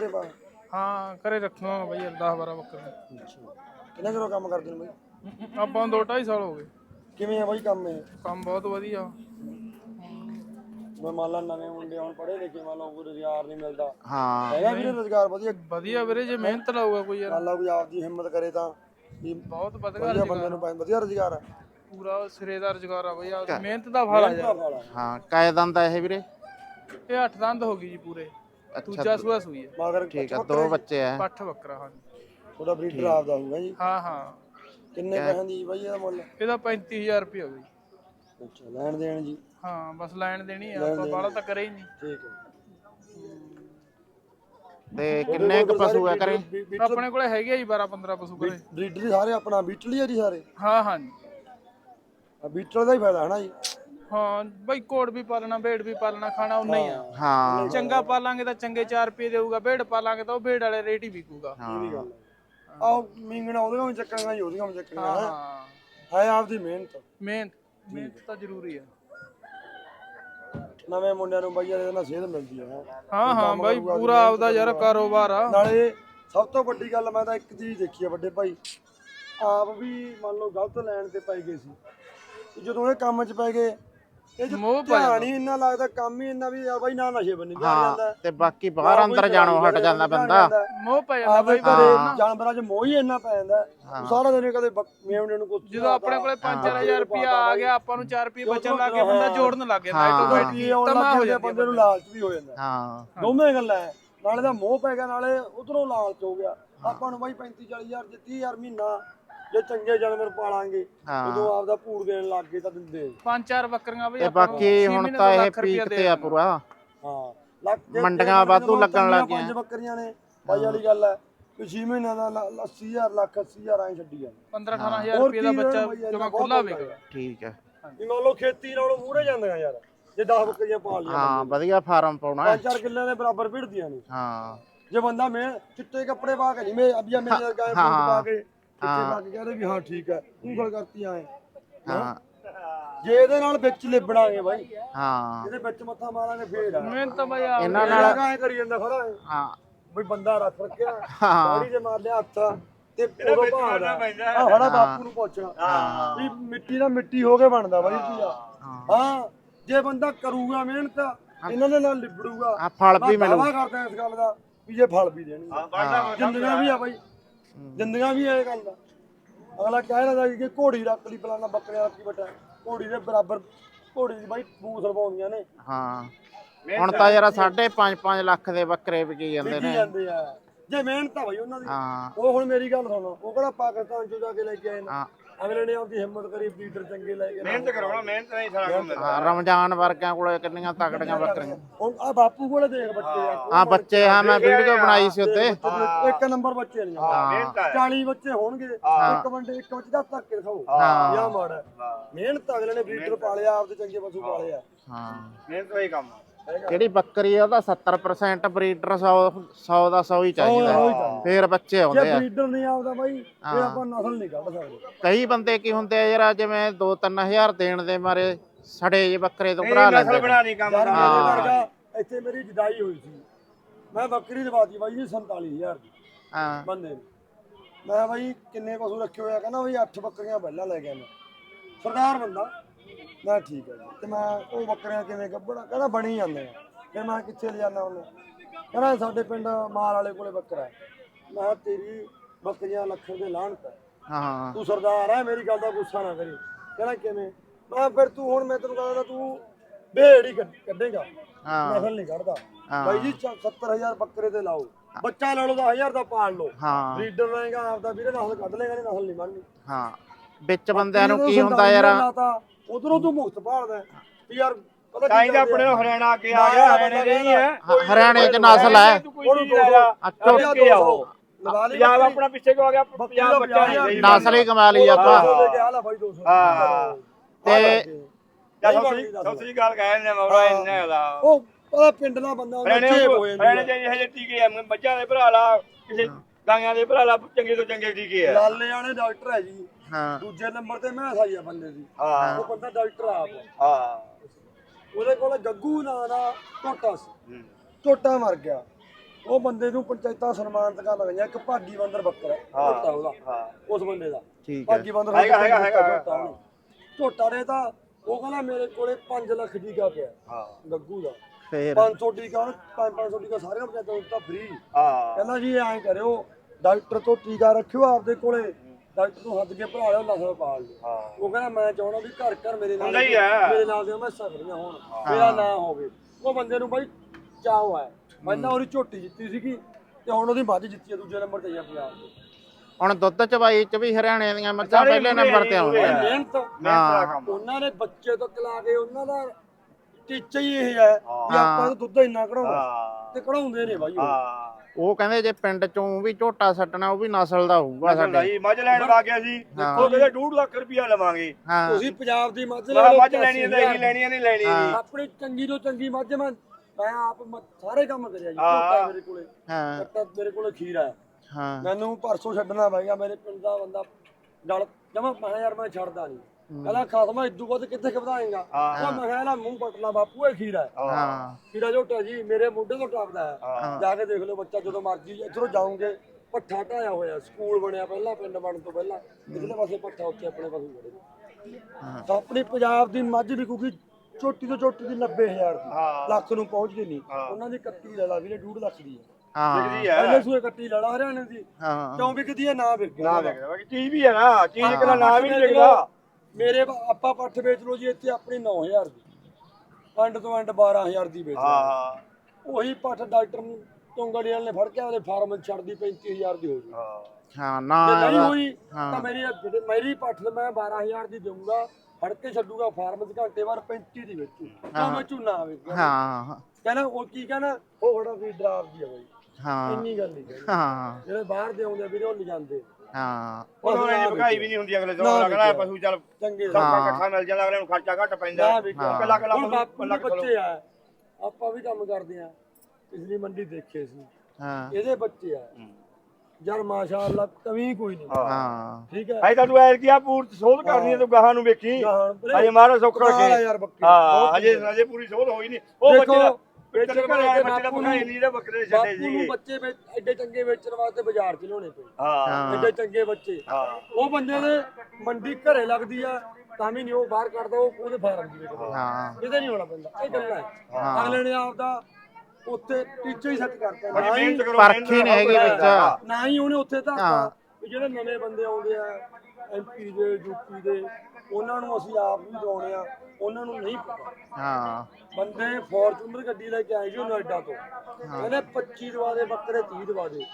ਤੇਰੇ ਹਾਂ ਘਰੇ ਰੱਖਣਾ ਬਈ 10 12 ਬੱਕਰੇ ਕਿੰਨਾ ਚਿਰ ਕੰਮ ਕਰਦੇ ਨੇ ਬਈ? ਆਪਾਂ ਨੂੰ ਦੋ ਢਾਈ ਸਾਲ ਹੋ ਗਏ। ਕਿਵੇਂ ਆ ਬਈ ਕੰਮ ਇਹ? ਕੰਮ ਬਹੁਤ ਵਧੀਆ। ਮੈਂ ਮੰਨ ਲਾ ਨਵੇਂ ਮੁੰਡੇ ਹੁਣ ਪੜ੍ਹੇ ਲਿਖੇ ਮੰਨ ਲਓ ਕੋਈ ਰੁਜ਼ਗਾਰ ਨਹੀਂ ਮਿਲਦਾ। ਹਾਂ। ਹੈਗਾ ਵੀਰੇ ਰੁਜ਼ਗਾਰ ਵਧੀਆ? ਵਧੀਆ ਵੀਰੇ ਜੇ ਮਿਹਨਤ ਲਾਊਗਾ ਕੋਈ ਯਾਰ। ਮੰਨ ਲਾ ਕੋਈ ਆਪਦੀ ਹਿੰਮਤ ਕਰੇ ਤਾਂ ਵੀ ਬਹੁਤ ਵਧੀਆ ਵਧੀਆ ਬੰਦੇ ਨੂੰ ਪੈ- ਵਧੀਆ ਰੁਜ਼ਗਾਰ ਆ। ਪੂਰਾ ਸਿਰੇ ਦਾ ਰੁਜ਼ਗਾਰ ਆ ਬਈ ਆਪਦੀ ਮਿਹਨਤ ਦਾ ਫਲ ਆ ਯਾਰ। ਹਾਂ ਕਾਇ ਦੰਦ ਆ ਇਹ ਵੀਰੇ? ਇਹ 8 ਦੰਦ ਹੋ ਗਈ ਜੀ ਪੂਰੇ। ਦੂਜਾ ਸੂਆ ਸੂਈ ਹੈ। ਮਗਰ ਠੀਕ ਆ ਦੋ ਬੱਚੇ ਆ। ਪੱਠ ਬੱਕਰਾ ਹਾਂ ਤੁਹਾਡਾ ਬਰੀਡਰ ਆਪਦਾ ਹੋਊਗਾ ਜੀ। ਹਾਂ ਹਾਂ। ਕਿੰਨੇ ਪੈਸਿਆਂ ਦੀ ਬਈ ਇਹਦਾ ਮੁੱਲ? ਇਹਦਾ 35000 ਰੁਪਏ ਹੋ ਗਈ ਅੱਛਾ ਲੈਣ ਦੇਣ ਜੀ। ਹਾਂ ਬਸ ਲੈਣ ਦੇਣੀ ਆ ਆਪਾਂ ਬਾਹਲਾ ਤਾਂ ਕਰੇ ਹੀ ਨਹੀਂ। ਠੀਕ ਹੈ ਤੇ ਕਿੰਨੇ ਕੁ ਪਸ਼ੂ ਆ ਕਰੇ ਆਪਣੇ ਕੋਲੇ ਹੈਗੇ ਆ ਜੀ 12 15 ਪਸ਼ੂ ਘਰੇ। ਬਰੀਡਰ ਹੀ ਸਾਰੇ ਆਪਣਾ ਬੀਟਲੀ ਆ ਜੀ ਸਾਰੇ? ਹਾਂ ਹਾਂ ਜੀ ਆ ਬੀਟਲ ਦਾ ਹੀ ਫਾਇਦਾ ਹੈ ਨਾ ਜੀ? ਹਾਂ ਬਈ ਕੋੜ ਵੀ ਪਾਲਣਾ ਭੇਡ ਵੀ ਪਾਲਣਾ ਖਾਣਾ ਉਨਾ ਹੀ ਆ। ਹਾਂ। ਚੰਗਾ ਪਾਲਾਂਗੇ ਤਾਂ ਚੰਗੇ 4 ਰੁਪਏ ਦੇਊਗਾ ਭੇਡ ਪਾਲਾਂਗੇ ਤਾਂ ਉਹ ਭੇਡ ਵਾਲੇ ਰੇਟ ਹੀ ਵਿਕੂਗਾ। ਹਾਂ। ਆਹ ਮਿੰਗਣਾ ਉਹਦੀਆਂ ਵੀ ਚੱਕਣੀਆਂ ਜੀ ਉਹਦੀਆਂ ਵੀ ਚੱਕਣੀਆਂ ਹੈ ਹਾਂ। ਹੈ। ਆਪਦੀ ਮਿਹਨਤ। ਮਿਹਨਤ ਮਿਹਨਤ ਤਾਂ ਜ਼ਰੂਰੀ ਆ। ਨਵੇਂ ਮੁੰਡਿਆਂ ਨੂੰ ਬਈ ਇਹਦੇ ਨਾਲ ਸੇਧ ਮਿਲਦੀ ਹੈ ਹਾਂ ਹਾਂ ਬਾਈ ਪੂਰਾ ਆਪਦਾ ਯਾਰ ਕਾਰੋਬਾਰ ਆ। ਨਾਲੇ ਸਭ ਤੋਂ ਵੱਡੀ ਗੱਲ ਮੈਂ ਤਾਂ ਇੱਕ ਚੀਜ਼ ਦੇਖੀ ਆ ਵੱਡੇ ਭਾਈ। ਆਪ ਵੀ ਮੰਨ ਲਓ ਗਲਤ ਲੈਣ ਤੇ ਪੈ ਗਏ ਸੀ। ਜਦੋਂ ਇਹ ਕੰਮ 'ਚ ਪੈ ਗਏ ਇਹ ਮੋਹ ਪੈ ਧਿਆਨ ਹੀ ਇੰਨਾ ਲੱਗਦਾ ਕੰਮ ਹੀ ਇੰਨਾ ਵੀ ਆ ਬਾਈ ਨਾ ਨਸ਼ੇ ਬੰਨੀ ਜਾ ਜਾਂਦਾ। ਹਾਂ ਤੇ ਬਾਕੀ ਬਾਹਰ ਅੰਦਰ ਜਾਣੋਂ ਹਟ ਜਾਂਦਾ ਬੰਦਾ। ਮੋਹ ਪੈ ਜਾਂਦਾ ਬਾਈ ਘਰੇ ਜਾਨਵਰਾਂ 'ਚ ਮੋਹ ਹੀ ਇੰਨਾ ਪੈ ਜਾਂਦਾ। ਸਾਰਾ ਦਿਨ ਕਦੇ ਮੇਵਣੇ ਨੂੰ ਕੁੱਤ ਜਦੋਂ ਆਪਣੇ ਕੋਲੇ 5-4000 ਰੁਪਿਆ ਆ ਗਿਆ ਆਪਾਂ ਨੂੰ 4 ਰੁਪਏ ਬਚਣ ਲੱਗ ਗਏ ਬੰਦਾ ਜੋੜਨ ਲੱਗ ਗਿਆ ਕੀ ਆਉਣ ਤਮਾ ਲੱਗ ਹੋ ਜਾਂਦੇ ਬੰਦੇ ਨੂੰ ਲਾਲਚ ਵੀ ਹੋ ਜਾਂਦਾ। ਹਾਂ। ਦੋਵੇਂ ਗੱਲਾਂ ਨਾਲੇ ਤਾਂ ਮੋਹ ਪੈ ਗਿਆ ਨਾਲੇ ਉਧਰੋਂ ਲਾਲਚ ਹੋ ਗਿਆ। ਆਪਾਂ ਨੂੰ ਬਾਈ 35 40000 ਜੇ 30000 ਮਹੀਨਾ। ਜੇ ਚੰਗੇ ਜਾਨਵਰ ਪਾਲਾਂਗੇ ਹਾਂ। ਉਦੋਂ ਆਪਦਾ ਭੂੜ ਦੇਣ ਲੱਗ ਗਏ ਤਾਂ ਦਿੰਦੇ ਪੰਜ ਚਾਰ ਬੱਕਰੀਆਂ ਬਈ ਤੇ ਆਪਾਂ ਨੂੰ ਬਾਕੀ ਛੇ ਹੁਣ ਮਹੀਨੇ ਤਾਂ ਇਹ ਲੱਖ ਪੀਕ ਦੇ ਤੇ ਆ ਪੂਰਾ। ਹਾਂ ਜੇ- ਮੰਡੀਆਂ ਵਾਧੂ ਜਦੋਂ ਲੱਗਣ ਚੰਗੀਆਂ ਲੱਗ ਗਈਆਂ। ਪੰਜ ਬੱਕਰੀਆਂ ਨੇ ਬਾਈ ਵਾਲੀ ਗੱਲ ਹੈ ਕਿ 6 ਮਹੀਨਿਆਂ ਦਾ 80000 ਲੱਖ 80000 ਐ ਛੱਡੀ ਜਾਂਦੇ। 15-18000 ਹੋਰ ਰੁਪਏ ਦਾ ਬੱਚਾ ਜਮਾ ਖੁੱਲਾ ਵਿਕਦਾ। ਠੀਕ ਹੈ। ਵੀ ਮੰਨ ਲਓ ਖੇਤੀ ਨਾਲੋਂ ਮੂਹਰੇ ਜਾਂਦੀਆਂ ਯਾਰ ਜੇ 10 ਬੱਕਰੀਆਂ ਪਾਲ ਲਈਆਂ ਹਾਂ ਵਧੀਆ ਫਾਰਮ ਪਾਉਣਾ ਹੈ। ਪੰਜ ਚਾਰ ਕਿੱਲਿਆਂ ਦੇ ਬਰਾਬਰ ਭਿੜਦੀਆਂ ਨੇ। ਹਾਂ। ਜੇ ਬੰਦਾ ਮੈਂ ਚਿੱਟੇ ਕੱਪੜੇ ਪਾ ਕੇ ਨਹੀਂ ਮੈਂ ਅਬੀਆ ਮੇਰੇ ਬੂਟ ਪਾ ਕੇ ਕੇ ਕਹਿੰਦੇ ਵੀ ਹਾਂ ਠੀਕ ਹੈ ਉਂਗਲ ਕਰਤੀ ਆਏ ਹਾਂ? ਜੇ ਇਹਦੇ ਨਾਲ ਵਿੱਚ ਲਿਬੜਾਂਗੇ ਬਾਈ ਹਾਂ। ਇਹਦੇ ਵਿੱਚ ਮੱਥਾ ਮਾਰਾਂਗੇ ਫੇਰ। ਆ ਮਿਹਨਤ ਤਾਂ ਬਈ ਆ ਇਹਨਾਂ ਇਹ ਨਾਲ ਲਗਾ ਐ ਕਰੀ ਜਾਂਦਾ ਖੜਾ। ਹਾਂ। ਬਈ ਬੰਦਾ ਰੱਖ ਰੱਖਿਆ ਹਾਂ। ਗਾੜੀ ਦੇ ਮਾਰ ਲਿਆ ਹੱਥ ਤੇ ਉਦੋਂ ਭਾਲਦਾ ਆ ਖੜਾ ਬਾਪੂ ਨੂੰ ਪੁੱਛਣਾ ਵੀ ਮਿੱਟੀ ਦਾ ਮਿੱਟੀ ਹੋ ਕੇ ਬਣਦਾ ਬਾਈ ਕੀ ਆ। ਹਾਂ। ਜੇ ਬੰਦਾ ਕਰੂਗਾ ਮਿਹਨਤ ਇਹਨਾਂ ਦੇ ਨਾਲ ਲਿਬੜੂਗਾ। ਆ ਫਲ ਵੀ ਮੈਂ ਮਿਲੂ। ਦਾਵਾ ਕਰਦਾ ਇਸ ਗੱਲ ਦਾ ਵੀ ਜੇ ਫਲ ਵੀ ਦੇਣਗੇ। ਜਿੰਦਗਾ ਵੀ ਆ ਬਾਈ। ਜਿੰਦਗਾ ਵੀ ਇਹ ਗੱਲ ਦਾ ਅਗਲਾ ਕਹਿ ਲੈਂਦਾ ਕਿ ਘੋੜੀ ਰੱਖ ਲਈ ਫਲਾਣਾ ਬੱਕਰੇ ਰੱਖੀ ਬਟਾ। ਘੋੜੀ ਦੇ ਬਰਾਬਰ ਘੋੜੀ ਦੀ ਬਾਈ ਬੂਸ ਲਵਾਉਂਦੀਆਂ ਨੇ। ਹਾਂ। ਹੁਣ ਤਾਂ ਯਾਰ 5.5 5 ਲੱਖ ਦੇ ਬੱਕਰੇ ਵਿਕੀ ਜਾਂਦੇ ਨੇ। ਜਾਂਦੇ ਆ। ਜੇ ਮਿਹਨਤ ਆ ਬਾਈ ਉਹਨਾਂ ਦੀ। ਹਾਂ। ਉਹ ਹੁਣ ਮੇਰੀ ਗੱਲ ਸੁਣੋ। ਉਹ ਕਿਹੜਾ ਪਾਕਿਸਤਾਨ ਚੋਂ ਜਾ ਕੇ ਲੈ ਕੇ ਆਏ ਨੇ? ਹਾਂ। ਅਗਲੇ ਨੇ ਆਪਦੀ ਹਿੰਮਤ ਕਰੀ ਬਰੀਡਰ ਚੰਗੇ ਲੈ ਕੇ ਮਿਹਨਤ ਕਰਾਉਣਾ ਮਿਹਨਤ ਨਹੀਂ ਸਾਰਾ ਕੰਮ ਮਿਲਦਾ। ਹਾਂ, ਰਮਜ਼ਾਨ ਵਰਗਿਆਂ ਕੋਲੇ ਕਿੰਨੀਆਂ ਤਕੜੀਆਂ ਬੱਕਰੀਆਂ। ਹੁਣ ਆ ਬਾਪੂ ਕੋਲੇ ਦੇਖ ਬੱਚੇ ਆ। ਹਾਂ ਬੱਚੇ ਹਾਂ ਮੈਂ ਵੀਡੀਓ ਬਣਾਈ ਸੀ ਉੱਤੇ। ਇੱਕ ਨੰਬਰ ਬੱਚੇ ਨੇ। ਮਿਹਨਤ ਆ। 40 ਬੱਚੇ ਹੋਣਗੇ। ਇੱਕ ਵੰਡੇ ਇੱਕ ਬੱਚੇ ਦਾ ਧੱਕੇ ਦਿਖਾਓ। ਯਾ ਮਾੜਾ। ਮਿਹਨਤ ਅਗਲੇ ਨੇ ਬਰੀਡਰ ਪਾਲਿਆ ਆਪਦੇ ਚੰਗੇ ਪਸ਼ੂ ਪਾਲੇ ਆ। ਹਾਂ। ਮਿਹਨਤ ਦਾ ਹੀ ਕੰਮ ਆ। ਜਿਹੜੀ ਬੱਕਰੀ ਆ ਉਹਦਾ 70% ਬਰੀਡਰ 100 100 ਦਾ 100 ਹੀ ਚਾਹੀਦਾ। ਫੇਰ ਬੱਚੇ ਆਉਂਦੇ ਆ। ਬਰੀਡਰ ਨਹੀਂ ਆਪਦਾ ਬਾਈ ਫਿਰ ਆਪਾਂ ਨਸਲ ਨਹੀਂ ਕੱਢ ਸਕਦੇ। ਕਈ ਬੰਦੇ ਕੀ ਹੁੰਦੇ ਆ ਯਾਰ ਜਿਵੇਂ 2-3000 ਦੇਣ ਦੇ ਮਾਰੇ ਸੜੇ ਜੇ ਬੱਕਰੇ ਤੋਂ ਭਰਾ ਲੈਂਦੇ ਨਸਲ ਕੰਮ ਦਾ ਇੱਥੇ ਮੇਰੀ ਜਦਾਈ ਹੋਈ ਸੀ। ਮੈਂ ਬੱਕਰੀ ਦਵਾਤੀ ਬਾਈ ਜੀ 47000 ਦੀ। ਹਾਂ। ਬੰਦੇ ਨੂੰ। ਮੈਂ ਬਾਈ ਕਿੰਨੇ ਪਸ਼ੂ ਰੱਖੇ ਹੋਏ ਆ? ਕਹਿੰਦਾ ਬਈ 8 ਬੱਕਰੀਆਂ ਪਹਿਲਾਂ ਲੈ ਗਿਆ ਮੈਂ। ਸਰਦਾਰ ਬੰਦਾ। ਮੈਂ ਠੀਕ ਹੈ ਜੀ। ਤੇ ਮੈਂ ਉਹ ਬੱਕਰੀਆਂ ਕਿਵੇਂ ਗੱਬੜਾ ਕਹਿੰਦਾ ਬਣੀ ਜਾਂਦੇ ਆ। ਫਿਰ ਮੈਂ ਕਿੱਥੇ ਲੈ ਜਾਣਾ ਉਹਨੂੰ? ਕਹਿੰਦਾ ਸਾਡੇ ਪਿੰਡ ਮਾਲ ਵਾਲੇ ਕੋਲੇ ਬੱਕਰਾ ਹੈ। ਮੈਂ ਕਿਹਾ ਤੇਰੀ ਬੱਕਰੀਆਂ ਲੱਖਾਂ ਦੇ ਲਾਹਣਤ ਹੈ। ਹਾਂ ਤੂੰ ਸਰਦਾਰ ਹੈ ਮੇਰੀ ਗੱਲ ਦਾ ਗੁੱਸਾ ਨਾ ਕਰੀ। ਕਹਿੰਦਾ ਕਿਵੇਂ? ਮੈਂ ਫਿਰ ਤੂੰ ਹੁਣ ਮੈਂ ਤੈਨੂੰ ਕਹਿੰਦਾ ਤੂੰ ਭੇੜ ਹੀ ਕੱਢ- ਕੱਢੇਗਾ। ਹਾਂ। ਨਸਲ ਨਹੀਂ ਕੱਢਦਾ। ਹਾਂ। ਬਾਈ ਜੀ 70000 ਬੱਕਰੇ ਤੇ ਲਾਓ। ਬੱਚਾ ਲੈ ਲਓ 10000 ਦਾ ਪਾਲ ਲਓ। ਹਾਂ। ਬਰੀਡਰ ਲਏਗਾ ਆਪਦਾ ਵੀਰੇ ਨਸਲ ਕੱਢ ਲੇਗਾ ਨਹੀਂ ਨਸਲ ਨਹੀਂ ਬਣਨੀ। ਹਾਂ। ਵਿੱਚ ਬੰਦਿਆਂ ਨੂੰ ਕੀ ਹੁੰਦਾ ਯਾਰ? ਉਧਰੋਂ ਤੂੰ ਮੁਕਤ ਭਾਲਦਾ। ਵੀ ਯਾਰ ਪਤਾ ਤਾਂ ਹੀ ਕੀ ਤਾਂ ਆਪਣੇ ਨੂੰ ਹਰਿਆਣਾ ਆ ਕੇ ਆ ਗਿਆ ਹਰਿਆਣੇ ਦੇ ਹੀ। ਹਰਿਆਣੇ ਚ ਨਸਲ ਹੈ। ਅੱਛਾ ਅੱਗੇ ਆਓ। ਲਈ ਪੰਜਾਬ ਆਪਣਾ। ਪਿੱਛੇ ਕਿਉਂ ਆ ਗਿਆ ਪੰਜਾਬ ਬੱਚਾ ਨਹੀਂ ਸਹੀ ਨਸਲ ਹੀ ਕਮਾ ਲਈ ਆਪਾਂ। ਲੈ ਕੇ ਆ ਲੈ ਬਾਈ 200 ਹਾਂ। ਤੇ ਜਾਂ। ਸੌਸਰੀ ਸੌਸਰੀ ਗੱਲ ਕਹਿ ਨੇ ਮੌਲਾ ਇੰਨੇ ਦਾ ਉਹ ਪਤਾ ਪਿੰਡ ਦਾ ਬੰਦਾ ਉਹਨੇ ਹਰਿਆਣੇ ਚੇਪ ਨੂੰ ਹੋ ਜਾਂਦੀ ਹਰਿਆਣੇ ਹੈ। ਚ ਇਹ ਜਿਹੇ ਟੀਕੇ ਆ ਮੱਝਾਂ ਦੇ ਭਰਾ ਲਾ ਕਿਸੇ ਗਾਂਆਂ ਦੇ ਭਰਾ ਲਾ ਚੰਗੇ ਤੋਂ ਚੰਗੇ ਟੀਕੇ ਆ। ਲਾਲੇ ਵਾਲੇ ਡਾਕਟਰ ਹੈ ਜੀ। ਹਾਂ। ਦੂਜੇ ਨੰਬਰ ਤੇ ਮੈਂ ਸਾਈ ਆ ਬੰਦੇ ਦੀ। ਹਾਂ। ਉਹ ਬੰਦਾ ਡਾਕਟਰ ਆਪ। ਹੈ। ਹਾਂ ਉਹਦੇ ਕੋਲ ਗੱਗੂ ਨਾਂ ਦਾ ਟੋਟਾ ਸੀ। ਹੂੰ। ਟੋਟਾ ਮਰ ਗਿਆ। ਉਹ ਬੰਦੇ ਨੂੰ ਪੰਚਾਇਤਾਂ ਸਨਮਾਨਿਤ ਕਰਨ ਲੱਗੀਆਂ ਇੱਕ ਭਾਗੀ ਬੰਦਰ ਬੱਕਰਾ ਹਾਂ। ਝੋਟਾ ਉਹਦਾ। ਹਾਂ। ਉਸ ਬੰਦੇ ਦਾ। ਠੀਕ ਹੈ। ਭਾਗੀ ਬੰਦਰ ਹੈਗਾ, ਹੈਗਾ, ਹੈਗਾ। ਝੋਟਾ ਦੇ ਤਾਂ ਉਹ ਕਹਿੰਦਾ ਮੇਰੇ ਕੋਲੇ 5 ਲੱਖ ਟੀਕਾ ਪਿਆ। ਹਾਂ। ਗੱਗੂ ਦਾ। ਫੇਰ? 500 ਟੀਕਾ ਉਹਨੂੰ 500 ਟੀਕਾ ਸਾਰੀਆਂ ਪੰਚਾਇਤਾਂ ਨੂੰ ਦਿੱਤਾ ਫ੍ਰੀ ਹਾਂ। ਕਹਿੰਦਾ ਜੀ ਐਂ ਕਰਿਓ ਡਾਕਟਰ ਤੋਂ ਟੀਕਾ ਰੱਖਿਓ ਆਪਦੇ ਕੋਲੇ। ਡਾਕਟਰ ਨੂੰ ਹੱਦ ਕੇ ਭਰਾ ਲਿਓ ਨਸਲ ਪਾਲ ਲਿਓ। ਉਹ ਕਹਿੰਦਾ ਮੈਂ ਚਾਹਣਾ ਵੀ ਘਰ ਘਰ ਮੇਰੇ ਨਾਲ ਹੁੰਦਾ ਹੀ। ਹੈ। ਮੇਰੇ ਨਾਲ ਦੇ ਮੈਂ ਸਕਰੀਆਂ ਹੋਣ ਮੇਰਾ ਨਾਂ ਹੋਵੇ। ਉਹ ਬੰਦੇ ਨੂੰ ਬਾਈ ਚਾਹ ਹੈ। ਪਹਿਲਾਂ ਉਹਦੀ ਝੋਟੀ ਜਿੱਤੀ ਸੀਗੀ ਤੇ ਹੁਣ ਉਹਦੀ ਮੱਝ ਜਿੱਤੀ ਹੈ ਦੂਜੇ ਨੰਬਰ ਤੇ ਆ ਪੰਜਾਬ ਦੇ। ਹੁਣ ਦੁੱਧ ਚਵਾਈ ਚ ਵੀ ਹਰਿਆਣੇ ਦੀਆਂ ਮੱਝਾਂ ਸਾਰੇ ਪਹਿਲੇ ਨੰਬਰ ਤੇ ਆਉਂਦੀਆਂ। ਆ। ਮਿਹਨਤ ਉਹਨਾਂ ਨੇ ਬੱਚੇ ਤੋਂ ਕਲਾ ਕੇ ਉਹਨਾਂ ਦਾ ਟੀਚਾ ਹੀ ਇਹ ਹੈ ਵੀ ਹਾਂ। ਆਪਾਂ ਨੂੰ ਦੁੱਧ ਇੰਨਾ ਕਢਾਉਣਾ ਤੇ ਕਢਾਉਂਦੇ ਨੇ ਬਾਈ ਉਹ। ਹਾਂ। ਉਹ ਕਹਿੰਦੇ ਜੇ ਪਿੰਡ ਚੋਂ ਵੀ ਝੋਟਾ ਸੱਟਣਾ ਉਹ ਵੀ ਨਸਲ ਦਾ ਹੋਊਗਾ ਸਾਡੇ। ਲਈ ਮੱਝ ਲੈਣ ਵਾ ਗਿਆ ਸੀ ਹਾਂ। ਉਹ ਕਹਿੰਦੇ 2 ਲੱਖ ਰੁਪਇਆ ਲਵਾਂਗੇ। ਹਾਂ। ਤੁਸੀਂ ਪੰਜਾਬ ਦੀ ਮੱਝ ਲੈ ਮੈਂ ਲਓ ਮੱਝ ਲੈਣੀ ਹੈ ਤਾਂ 80,000 ਇਹੀ ਲੈਣੀ ਹੈ ਨਹੀਂ ਲੈਣੀ ਹਾਂ। ਆਪਣੀ ਚੰਗੀ ਤੋਂ ਚੰਗੀ ਮੱਝ ਮੈਂ ਮੈਂ ਆਪ ਮ- ਸਾਰੇ ਕੰਮ ਕਰਿਆ ਜੀ ਹਾਂ। ਝੋਟਾ ਮੇਰੇ ਕੋਲੇ। ਹਾਂ। ਕੱਟਾ ਮੇਰੇ ਕੋਲੇ ਖੀਰਾ ਹੈ ਹਾਂ। ਮੈਨੂੰ ਪਰਸੋਂ ਛੱਡਣਾ ਪੈ ਗਿਆ ਮੇਰੇ ਪਿੰਡ ਦਾ ਬੰਦਾ ਡਲ ਜਮਾ ਮੈਂ ਕਿਹਾ ਯਾਰ ਮੈਂ ਛੱਡਦਾ ਨਹੀਂ ਕਹਿੰਦਾ ਖਾਸਮਾ ਇਦੋਂ ਵੱਧ ਕਿੱਥੇ ਹਾਂ। ਉਹ ਮੈਂ ਕਿਹਾ ਇਹਦਾ ਮੂੰਹ ਪੱਟ ਲਾ ਬਾਪੂ ਇਹ ਖੀਰਾ ਹੈ। ਹਾਂ। ਖੀਰਾ ਝੋਟਾ ਜੀ ਮੇਰੇ ਮੋਢੇ ਤੋਂ ਟੱਪਦਾ ਹੈ। ਹਾਂ। ਜਾ ਕੇ ਦੇਖ ਲਓ ਬੱਚਾ ਜਦੋਂ ਮਰਜ਼ੀ ਇੱਧਰੋਂ ਜਾਓਗੇ ਪੱਠਾ ਢਾਇਆ ਹੋਇਆ ਸਕੂਲ ਬਣਿਆ ਪਹਿਲਾਂ ਪਿੰਡ ਬਣਨ ਤੋਂ ਪਹਿਲਾਂ। ਇਧਰਲੇ ਪਾਸੇ ਪੱਠਾ ਉੱਥੇ ਆਪਣੇ ਪਾਸੇ ਬੜੇ ਹਾਂ। ਤਾਂ ਆਪਣੀ ਪੰਜਾਬ ਦੀ ਮੱਝ ਦੀ ਕਿਉਂਕਿ ਛੋਟੀ ਤੋਂ ਛੋਟੀ ਦੀ 90000 ਦੀ। ਹਾਂ। ਲੱਖ ਨੂੰ ਪਹੁੰਚਦੀ ਨਹੀਂ। ਹਾਂ। ਉਹਨਾਂ ਦੀ ਕੱਟੀ ਲੈ ਲਾ ਵੀਰੇ 2 ਲੱਖ ਦੀ ਹੈ। ਹਾਂ। ਵਿਕਦੀ ਪਹਿਲੇ ਹੈ। ਸੂਏ ਕੱਟੀ ਲੈ ਲਾ ਹਰਿਆਣੇ ਦੀ। ਹਾਂ। ਕਿਉਂ ਵਿਕਦੀ ਹੈ? ਨਾ ਵਿਕਦੀ ਨਾ ਬਾਕੀ ਚੀਜ਼ ਵੀ ਹੈ ਨਾ। ਚੀਜ਼ ਕਿਹਦਾ ਨਾਮ ਵੀ ਨਹੀਂ ਲਓ, ਮੇਰੇ ਆਪਾਂ ਪੱਠ ਵੇਚ ਲਓ ਜੀ ਇੱਥੇ ਆਪਣੀ 9000 ਦੀ। ਪੰਡ ਤੋਂ ਐਂਡ 12000 ਦੀ ਵੇਚ। ਹਾਂ ਉਹੀ ਪੱਠ ਡਾਕਟਰ ਵਾਲੇ ਨੇ ਫੜ ਕੇ ਉਹਦੇ ਫਾਰਮ 'ਚ ਛੱਡਦੀ 35000 ਦੀ ਹੋ ਗਈ ਹਾਂ। ਹਾਂ ਨਾ ਜੇ ਨਹੀਂ ਹੋਈ ਹਾਂ। ਤਾਂ ਮੇਰੀ ਮੇਰੀ ਪੱਠ ਤੇ ਮੈਂ 12000 ਦੀ ਦੇਵਾਂਗਾ ਫੜ ਕੇ ਛੱਡੂਗਾ ਫਾਰਮ 'ਚ ਘੰਟੇ ਬਾਅਦ 35 ਦੀ ਵੇਚੂ। ਤਾਂ ਮੈਂ ਝੂਨਾ ਆਵੇਗਾ ਹਾਂ ਕਹਿੰਦਾ ਉਹ ਕੀ ਕਹਿੰਦਾ ਉਹ ਬੜਾ ਵੀ ਡਰਾਵ ਦੀ ਹੈ ਬਾਈ। ਹਾਂ। ਇੰਨੀ ਗੱਲ ਨਹੀਂ ਹਾਂ। ਜਿਹੜੇ ਬਾਹਰ ਦੇ ਆਉਂਦੇ ਵੀਰੇ ਉਹ ਨਹੀਂ ਜਾਂਦੇ। ਹਾਂ। ਉਹਨਾਂ ਨੇ ਭਗਾਈ ਵੀ ਨਹੀਂ ਹੁੰਦੀ ਅਗਲੇ ਤੋਂ ਵੇਖਿਆ। ਪਸ਼ੂ ਚੱਲ ਚੰਗੇ ਸੌਦਾ ਇਕੱਠਾ ਮਿਲ ਜਾਂਦਾ ਅਗਲੇ ਨੂੰ ਖਰਚਾ ਘੱਟ ਪੈਂਦਾ। ਨਾ ਵਿਕਿਆ। ਕੱਲਾ ਕੱਲਾ ਹੁਣ ਪਸ਼ੂ ਬਾਪੂ ਦੇ ਲੱਖ ਕਿਲੋ। ਬੱਚੇ ਆ। ਆਪਾਂ ਵੀ ਕੰਮ ਕਰਦੇ ਆ। ਪਿਛਲੀ ਮੰਡੀ ਦੇਖੇ ਸੀ। ਹਾਂ। ਇਹਦੇ ਬੱਚੇ ਆ। ਯਾਰ ਮਾਸ਼ਾਅੱਲਾ ਕਮੀ ਕੋਈ ਨਹੀਂ। ਹਾਂ। ਠੀਕ ਹੈ ਅਜੇ ਤਾਂ ਤੂੰ ਐਲ ਕੀ ਆ ਪੂਰ ਸੋਧ ਕਰਨੀ ਹੈ ਤੂੰ ਗਾਹਾਂ ਨੂੰ ਵੇਖੀ। ਅਜੇ ਮਾਰਾ ਸੌਖਾ ਹਾਂ ਬਹੁਤ ਅਜੇ ਅਜੇ ਪੂਰੀ ਸੋਧ ਹੋਈ ਨਹੀਂ। ਉਹ ਦੇਖੋ, ਬੱਚੇ ਬਾਪੂ ਨੂੰ- ਨਹੀਂ ਜਿਹੜੇ ਬੱਕਰੇ ਛੱਡੇ ਬਾਪੂ ਨੂੰ ਸੀ ਬੱਚੇ ਵੇਚ ਐਡੇ ਚੰਗੇ ਵੇਚਣ ਵਾਸਤੇ ਬਾਜ਼ਾਰ ਚ ਲਿਆਉਣੇ ਪਏ। ਹਾਂ। ਹਾਂ। ਐਡੇ ਚੰਗੇ ਬੱਚੇ। ਹਾਂ। ਉਹ ਬੰਦੇ ਦੇ ਮੰਡੀ ਘਰੇ ਲੱਗਦੀ ਆ ਤਾਂ ਵੀ ਨਹੀਂ ਉਹ ਬਾਹਰ ਕੱਢਦਾ ਉਹ ਉਹਦੇ ਫਾਰਮ ਦੀ ਵੇਚਦਾ। ਹਾਂ। ਕਿਤੇ ਨਹੀਂ ਹੋਣਾ ਪੈਂਦਾ। ਇਹ ਗੱਲਾਂ ਹੈ। ਹਾਂ। ਅਗਲੇ ਨੇ ਆਪਦਾ ਉੱਥੇ ਟੀਚੇ ਹੀ ਸੈੱਟ ਕਰਤਾ। ਬੜੀ ਨਾ ਹੀ- ਮਿਹਨਤ ਕਰੋ ਪਰਖੀ ਨਹੀਂ ਹੈਗੀ ਵਿੱਚ। ਨਾ ਹੀ ਉਹਨੇ ਉੱਥੇ ਧਰਤਾ ਹਾਂ। ਵੀ ਜਿਹੜੇ ਨਵੇਂ ਬੰਦੇ ਆਉਂਦੇ ਆ ਐਮਪੀ ਦੇ ਯੂਪੀ ਦੇ ਉਹਨਾਂ ਨੂੰ ਅਸੀਂ ਆਪ ਵੀ ਦਵਾਉਣੇ ਆ ਉਹਨਾਂ ਨੂੰ ਨਹੀਂ ਪਤਾ। ਹਾਂ। ਬੰਦੇ ਫੋਰਚੂਨਰ ਗੱਡੀ ਲੈ ਕੇ ਆਏ ਜੀ ਉਹ ਨੋਇਡਾ ਤੋਂ। ਕਹਿੰਦੇ 25 ਦਵਾ ਦੇ ਬੱਕਰੇ 30 ਦਵਾ ਦੇ।